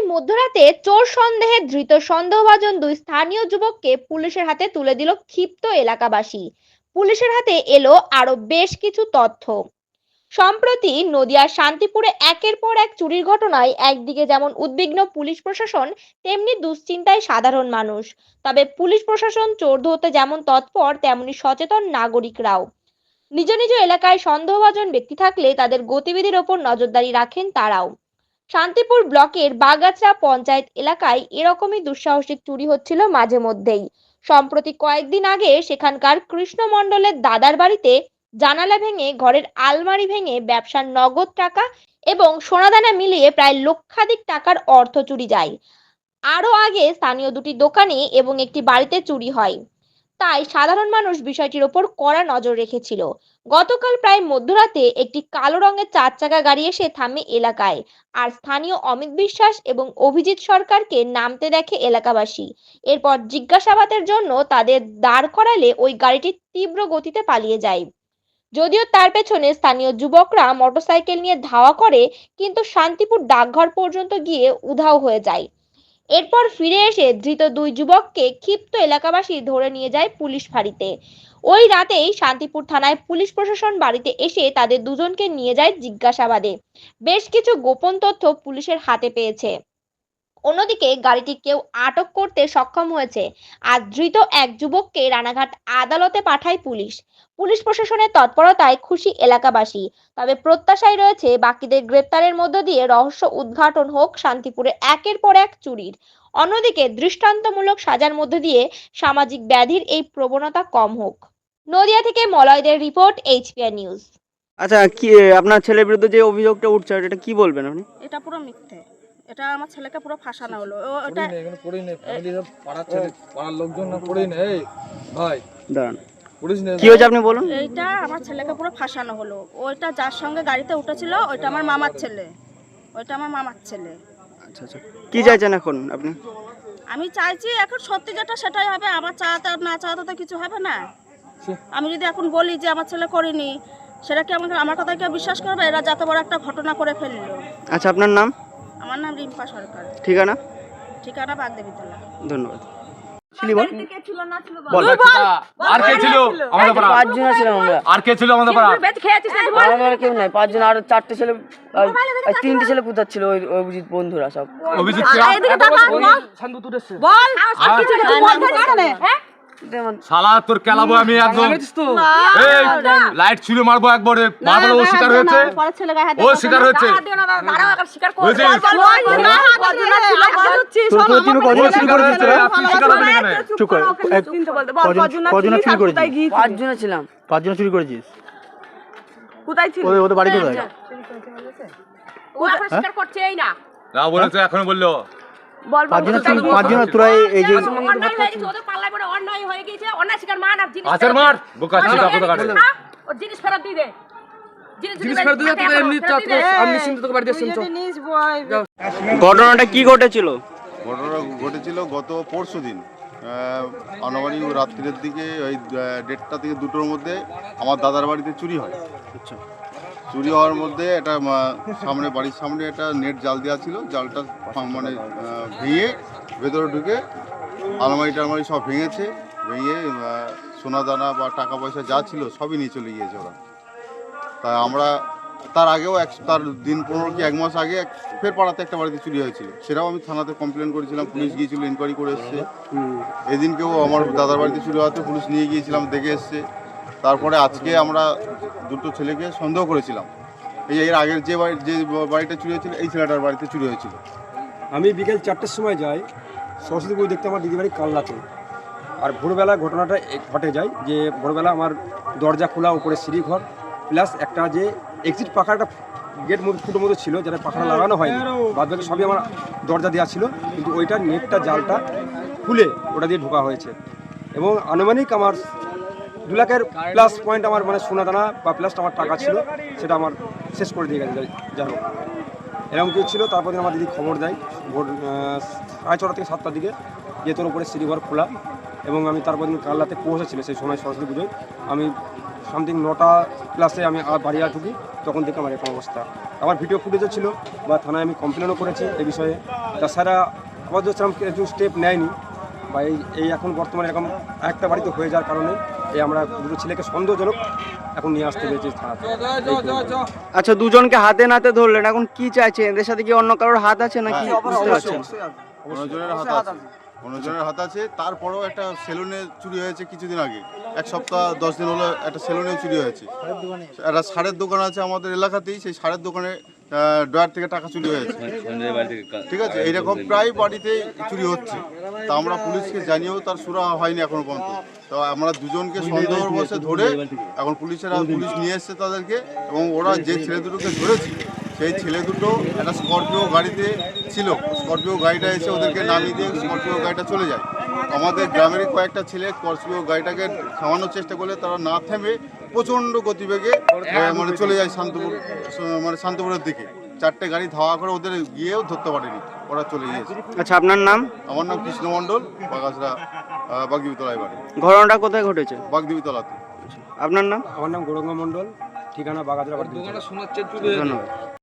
প্রায় মধ্যরাতে চোর সন্দেহে ধৃত সন্দেহভাজন দুই স্থানীয় যুবককে পুলিশের হাতে তুলে দিল ক্ষিপ্ত এলাকাবাসী। পুলিশের হাতে এলো আরও বেশ কিছু তথ্য। সম্প্রতি নদিয়ার শান্তিপুরে একের পর এক চুরির ঘটনায় একদিকে যেমন উদ্বিগ্ন পুলিশ প্রশাসন, তেমনি দুশ্চিন্তায় সাধারণ মানুষ। তবে পুলিশ প্রশাসন চোর ধরতে যেমন তৎপর, তেমনি সচেতন নাগরিকরাও। নিজ নিজ এলাকায় সন্দেহভাজন ব্যক্তি থাকলে তাদের গতিবিধির ওপর নজরদারি রাখেন তারাও। শান্তিপুর ব্লকের বাগাচড়া পঞ্চায়েত এলাকায় এরকমই দুঃসাহসিক চুরি হচ্ছিল মাঝে মধ্যেই। সম্প্রতি কয়েকদিন আগে সেখানকার কৃষ্ণ মণ্ডলের দাদার বাড়িতে জানালা ভেঙে, ঘরের আলমারি ভেঙে ব্যবসার নগদ টাকা এবং সোনাদানা মিলিয়ে প্রায় লক্ষাধিক টাকার অর্থ চুরি যায়। আরও আগে স্থানীয় দুটি দোকানে এবং একটি বাড়িতে চুরি হয়। তাই সাধারণ মানুষ বিষয়টির ওপর কড়া নজর রেখেছিল। গতকাল প্রায় মধ্যরাতে একটি কালো রঙের চার চাকা গাড়ি এসে থামে এলাকায়। আর স্থানীয় অমিত বিশ্বাস এবং অভিজিৎ সরকারকে নামতে দেখে এলাকাবাসী। এরপর জিজ্ঞাসাবাদের জন্য তাদের দাঁড় করালে ওই গাড়িটি তীব্র গতিতে পালিয়ে যায়। যদিও তার পেছনে স্থানীয় যুবকরা মোটরসাইকেল নিয়ে ধাওয়া করে, কিন্তু শান্তিপুর ডাকঘর পর্যন্ত গিয়ে উধাও হয়ে যায়। এরপর ফিরে এসে ধৃত দুই যুবককে ক্ষিপ্ত এলাকাবাসী ধরে নিয়ে যায় পুলিশ ফাঁড়িতে। ওই রাতেই শান্তিপুর থানায় পুলিশ প্রশাসন বাড়িতে এসে তাদের দুজনকে নিয়ে যায় জিজ্ঞাসাবাদে। বেশ কিছু গোপন তথ্য পুলিশের হাতে পেয়েছে। অন্যদিকে গাড়িটি কেউ আটক করতে সক্ষম হয়েছে। আর ধৃত এক যুবককে রানাঘাট আদালতে পাঠায় পুলিশ। পুলিশ প্রশাসনের তৎপরতায় খুশি এলাকাবাসী। তবে প্রত্যাশায় রয়েছে বাকিদের গ্রেপ্তারের মধ্য দিয়ে রহস্য উদ্ঘাটন হোক শান্তিপুরে একের পর এক চুরির। অন্যদিকে দৃষ্টান্তমূলক সাজার মধ্য দিয়ে সামাজিক ব্যাধির এই প্রবণতা কম হোক। নদিয়া থেকে মলয়দের রিপোর্ট এইচপিআর নিউজ। আচ্ছা কি আপনার ছেলের বিরুদ্ধে যে অভিযোগটা উঠছে এটা কি বলবেন আপনি? এটা পুরো মিথ্যে। এটা আমার ছেলেকে পুরো ফাঁসানো হলো। ও ওটা নেই ফ্যামিলি পাড়ার ছেলে পাড়ার লোকজন না নেই। এই ভাই দাঁড়ান। কি হয়েছে আপনি বলুন? এইটা আমার ছেলেকে পুরো ফাঁসানো হলো। ওইটা যার সঙ্গে গাড়িতে উঠেছিল ওইটা আমার মামার ছেলে। ওইটা আমার মামার ছেলে। আচ্ছা আচ্ছা। কি চাইছেন এখন আপনি? আমি চাইছি এখন সত্যি যেটা সেটাই হবে। আমার চাওয়াতে না চাওয়াতে তো কিছু হবে না। আমি যদি এখন বলি যে আমার ছেলে করেনি সেটা কি আমাকে আমার কথা কেউ বিশ্বাস করবে? এরা যত বড় একটা ঘটনা করে ফেলল। আচ্ছা আপনার নাম? আমার নাম রিম্পা সরকার। ঠিকানা? ঠিকানা বাগদেবীতলা। ধন্যবাদ। আর কে ছিল? আমাদের পাড়া। পাঁচজন ছিলাম আমরা। আর কে ছিল আমাদের পাড়া? আমার কেউ নাই। পাঁচজন আর চারটে ছেলে তিনটে ছেলে পুতার ছিল? ওই অভিজিৎ বন্ধুরা সব। অভিজিৎ শালা তোর কেলাবো আমি একদম এই লাইট ছুঁড়ে মারবো একবারে মারবো ও শিকার হয়েছে ও শিকার হয়েছে চুরি করেছিস তোরা আপনি শিকার হবেন এখানে পাঁচজন চুরি করেছিস কোথায় ছিল ওদের বাড়ি কোথায় না বলেছে এখন বলল পাঁচজন তোরা এই- এই যে আচার মার বোকা ছিল কত কাটে জিনিস ফেরত দিয়ে দে। জিনিস ফেরত দিয়ে তোকে এমনি আমি নিশ্চিন্ত তোকে বাড়ি দিয়ে ঘটনাটা কি ঘটেছিল? ঘটনা ঘটেছিল গত পরশু দিন। আনুমানিক রাত্রির দিকে ওই দেড়টা থেকে দুটোর মধ্যে আমার দাদার বাড়িতে চুরি হয়। আচ্ছা। চুরি হওয়ার মধ্যে এটা সামনে বাড়ির সামনে একটা নেট জাল দেওয়া ছিল। জালটা মানে ভেঙে ভেতরে ঢুকে আলমারি টালমারি সব ভেঙেছে। ভেঙে সোনা দানা বা টাকা পয়সা যা ছিল সবই নিয়ে চলে গিয়েছে ওরা। তাই আমরা তার আগেও এক, তার দিন পনেরো কি এক মাস আগে ফের পাড়াতে একটা বাড়িতে চুরি হয়েছিল। সেটাও আমি থানাতে কমপ্লেন করেছিলাম, পুলিশ গিয়েছিল ইনকোয়ারি করে এসছে। এদিনকেও আমার দাদার বাড়িতে চুরি হওয়াতে পুলিশ নিয়ে গিয়েছিলাম, দেখে এসছে। তারপরে আজকে আমরা দুটো ছেলেকে সন্দেহ করেছিলাম। এই এর আগের যে বাড়ি, যে বাড়িটা চুরি হয়েছিল, এই ছেলেটার বাড়িতে চুরি হয়েছিল। আমি বিকেল চারটের সময় যাই, সরস্বতী পুজো দেখতে আমার দিদিবাড়ি কাল্লাতে আর ভোরবেলা ঘটনাটা ঘটে যায় যে ভোরবেলা আমার দরজা খোলা, উপরে সিঁড়ি ঘর প্লাস একটা যে এক্সিট পাখা একটা গেট মতো ফুটো মতো ছিল যেটা পাখাটা লাগানো হয়নি। বাদ বাকি সবই আমার দরজা দেওয়া ছিল, কিন্তু ওইটা নেটটা, জালটা খুলে ওটা দিয়ে ঢোকা হয়েছে। এবং আনুমানিক আমার দু লাখের প্লাস পয়েন্ট আমার মানে সোনা দানা বা প্লাস আমার টাকা ছিল, সেটা আমার শেষ করে দিয়ে গেছে। যাই- এরকম কিছু ছিল। তারপর আমার দিদি খবর দেয়, ভোর সাড়ে ছটা থেকে সাতটার দিকে, যে তোর উপরে সিঁড়িঘর খোলা। এবং আমি তারপর দিন কাল রাতে পৌঁছেছিল সেই সময় সরস্বতী পুজোয়। আমি সামথিং নটা প্লাসে আমি আবার বাড়ি আর ঢুকি তখন থেকে আমার এরকম অবস্থা। আমার ভিডিও ফুটেজও ছিল বা থানায় আমি কমপ্লেনও করেছি এই বিষয়ে। তাছাড়া আপাতত সেরকম কিছু স্টেপ নেয়নি বা এই এই এখন বর্তমানে এরকম একটা বাড়িতে হয়ে যাওয়ার কারণে এই আমরা দুটো ছেলেকে সন্দেহজনক এখন নিয়ে আসতে পেরেছি থানাতে। আচ্ছা দুজনকে হাতে নাতে ধরলেন এখন কি চাইছেন এদের সাথে কি অন্য কারোর হাত আছে নাকি? বুঝতে পারছেন। হাত আছে। অন্যজনের হাত আছে। তারপরেও একটা সেলুনে চুরি হয়েছে কিছুদিন আগে। এক সপ্তাহ, দশ দিন হলো একটা সেলুনে চুরি হয়েছে। একটা সারের দোকান আছে আমাদের এলাকাতেই, সেই সারের দোকানে ডয়ার থেকে টাকা চুরি হয়েছে। ঠিক আছে? এইরকম প্রায় বাড়িতেই চুরি হচ্ছে। তা আমরা পুলিশকে জানিয়েও তার সুরা হয়নি এখনও পর্যন্ত। তো আমরা দুজনকে সন্দেহ বসে ধরে এখন পুলিশেরা পুলিশ নিয়ে এসছে তাদেরকে এবং ওরা যে ছেলে দুটোকে ধরেছি সেই ছেলে দুটো একটা স্করপিও গাড়িতে ছিল। স্করপিও গাড়িটা এসে ওদেরকে নামিয়ে দিয়ে স্করপিও গাড়িটা চলে যায়। আমাদের গ্রামেরই কয়েকটা ছেলে স্করপিও গাড়িটাকে থামানোর চেষ্টা করলে তারা না থেমে প্রচণ্ড গতিবেগে মানে চলে যায় শান্তপুর মানে শান্তপুরের দিকে। চারটে গাড়ি ধাওয়া করে ওদের গিয়েও ধরতে পারেনি ওরা চলে গিয়েছে। আচ্ছা আপনার নাম? আমার নাম কৃষ্ণ মণ্ডল বাগাসরা বাগদিবিতলায় বাড়ি ঘটনাটা কোথায় ঘটেছে? বাগদিবিতলাতে। আপনার নাম? আমার নাম গৌরঙ্গ মণ্ডল ঠিকানা বাগাজরা ধন্যবাদ।